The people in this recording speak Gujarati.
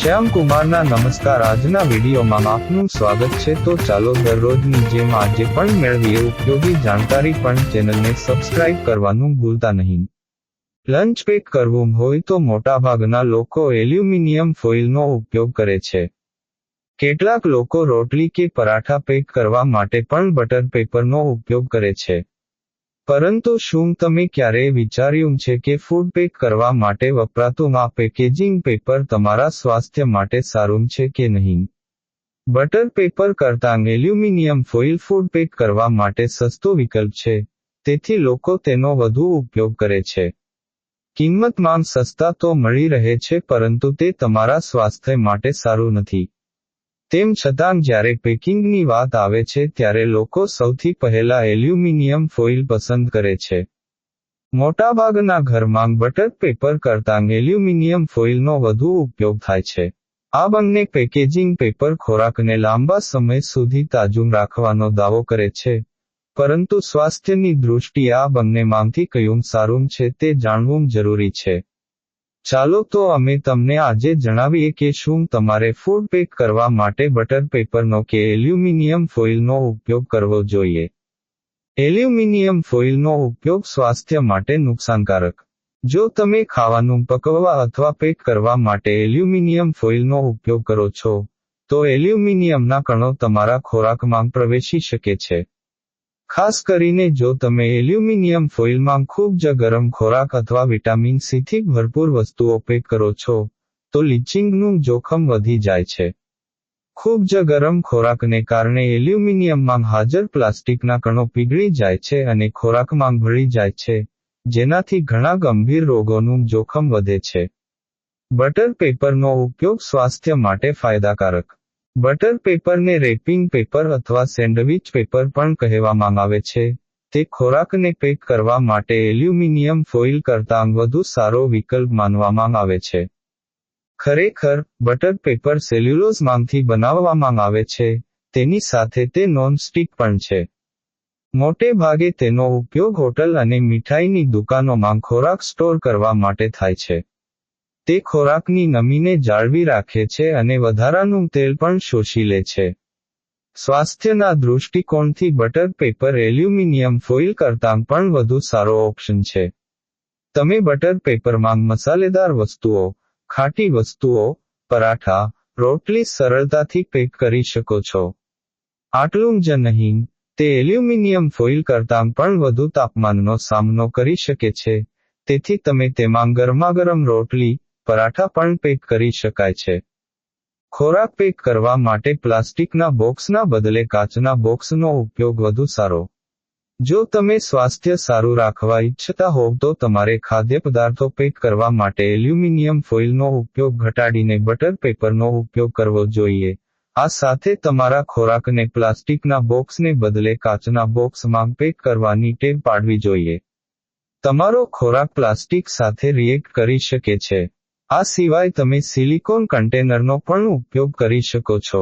શ્યામ કુમારના નમસ્કાર. આજના વિડીયોમાં આપનું સ્વાગત છે. તો ચાલો દરરોજની જેમ આજે પણ મેળવીએ ઉપયોગી જાણકારી પણ ચેનલને સબસ્ક્રાઇબ કરવાનું ભૂલતા નહીં. લંચ પેક કરવું હોય તો મોટાભાગના લોકો એલ્યુમિનિયમ ફોઇલનો ઉપયોગ કરે છે. કેટલાક લોકો રોટલી કે પરાઠા પેક કરવા માટે પણ બટર પેપરનો ઉપયોગ કરે છે. પરંતુ શું તમે ક્યારેય વિચાર્યું છે કે ફૂડ પેક કરવા માટે વપરાતું આ પેકેજિંગ પેપર તમારા સ્વાસ્થ્ય માટે સારું છે કે નહીં? બટર પેપર કરતાં એલ્યુમિનિયમ ફોઇલ ફૂડ પેક કરવા માટે સસ્તો વિકલ્પ છે, તેથી લોકો તેનો વધુ ઉપયોગ કરે છે. કિંમતમાં સસ્તા તો મળી રહે છે પરંતુ તે તમારા સ્વાસ્થ્ય માટે સારું નથી. તેમ છતાં જ્યારે પેકિંગની વાત આવે છે ત્યારે લોકો સૌથી પહેલા એલ્યુમિનિયમ ફોઇલ પસંદ કરે છે. મોટાભાગના ઘરમાં બટર પેપર કરતાં એલ્યુમિનિયમ ફોઇલનો વધુ ઉપયોગ થાય છે. આ બંને પેકેજિંગ પેપર ખોરાકને લાંબા સમય સુધી તાજું રાખવાનો દાવો કરે છે. પરંતુ સ્વાસ્થ્યની દૃષ્ટિએ આ બંનેમાંથી કયું સારું છે તે જાણવું જરૂરી છે. ચાલો તો અમે તમને આજે જણાવીએ કે શું તમારે ફૂડ પેક કરવા માટે બટર પેપરનો કે એલ્યુમિનિયમ ફોઇલનો ઉપયોગ કરવો જોઈએ. એલ્યુમિનિયમ ફોઇલનો ઉપયોગ સ્વાસ્થ્ય માટે નુકસાનકારક. જો તમે ખાવાનું પકવવા અથવા પેક કરવા માટે એલ્યુમિનિયમ ફોઇલનો ઉપયોગ કરો છો, તો એલ્યુમિનિયમના કણો તમારા ખોરાકમાં પ્રવેશી શકે છે. ખાસ કરીને જો તમે એલ્યુમિનિયમ ફોઇલમાં ખૂબ જ ગરમ ખોરાક અથવા વિટામિન સીથી ભરપૂર વસ્તુઓ પેક કરો છો, તો લીચિંગનું જોખમ વધી જાય છે. ખૂબ જ ગરમ ખોરાકને કારણે એલ્યુમિનિયમમાં હાજર પ્લાસ્ટિકના કણો પીગળી જાય છે અને ખોરાકમાં ભળી જાય છે, જેનાથી ઘણા ગંભીર રોગોનું જોખમ વધે છે. બટર પેપરનો ઉપયોગ સ્વાસ્થ્ય માટે ફાયદાકારક બટર પેપરને રેપિંગ પેપર અથવા સેન્ડવિચ પેપર પણ કહેવામાં આવે છે. તે ખોરાકને પેક કરવા માટે એલ્યુમિનિયમ ફોઇલ કરતાં વધુ સારો વિકલ્પ માનવામાં આવે છે. ખરેખર, બટર પેપર સેલ્યુલોઝમાંથી બનાવવામાં આવે છે. તેની સાથે તે નોનસ્ટિક પણ છે. મોટે ભાગે તેનો ઉપયોગ હોટલ અને મીઠાઈની દુકાનોમાં ખોરાક સ્ટોર કરવા માટે થાય છે. તે ખોરાકની નમીને જાળવી રાખે છે અને વધારાનું તેલ પણ શોષી લે છે. સ્વાસ્થ્યના દૃષ્ટિકોણથી બટર પેપર એલ્યુમિનિયમ ફોઇલ કરતાં પણ વધુ સારો ઓપ્શન છે. તમે બટર પેપરમાં મસાલેદાર વસ્તુઓ, ખાટી વસ્તુઓ, પરાઠા, રોટલી સરળતાથી પેક કરી શકો છો. આટલું જ નહીં, તે એલ્યુમિનિયમ ફોઇલ કરતાં પણ વધુ તાપમાનનો સામનો કરી શકે છે. તેથી તમે તેમાં ગરમાગરમ રોટલી પરાઠા પણ પેક કરી શકાય છે. ખોરાક પેક કરવા માટે પ્લાસ્ટિકના બોક્સના બદલે કાચના બોક્સનો ઉપયોગ વધુ સારો. જો તમે સ્વાસ્થ્ય સારું રાખવા ઈચ્છતા હોવ તો તમારે ખાદ્ય પદાર્થો પેક કરવા માટે એલ્યુમિનિયમ ફોઇલનો ઉપયોગ ઘટાડીને બટર પેપરનો ઉપયોગ કરવો જોઈએ. આ સાથે તમારા ખોરાકને પ્લાસ્ટિકના બોક્સને બદલે કાચના બોક્સમાં પેક કરવાની ટેવ પાડવી જોઈએ. તમારો ખોરાક પ્લાસ્ટિક સાથે રિએક્ટ કરી શકે છે. આ સિવાય તમે સિલિકોન કન્ટેનરનો પણ ઉપયોગ કરી શકો છો.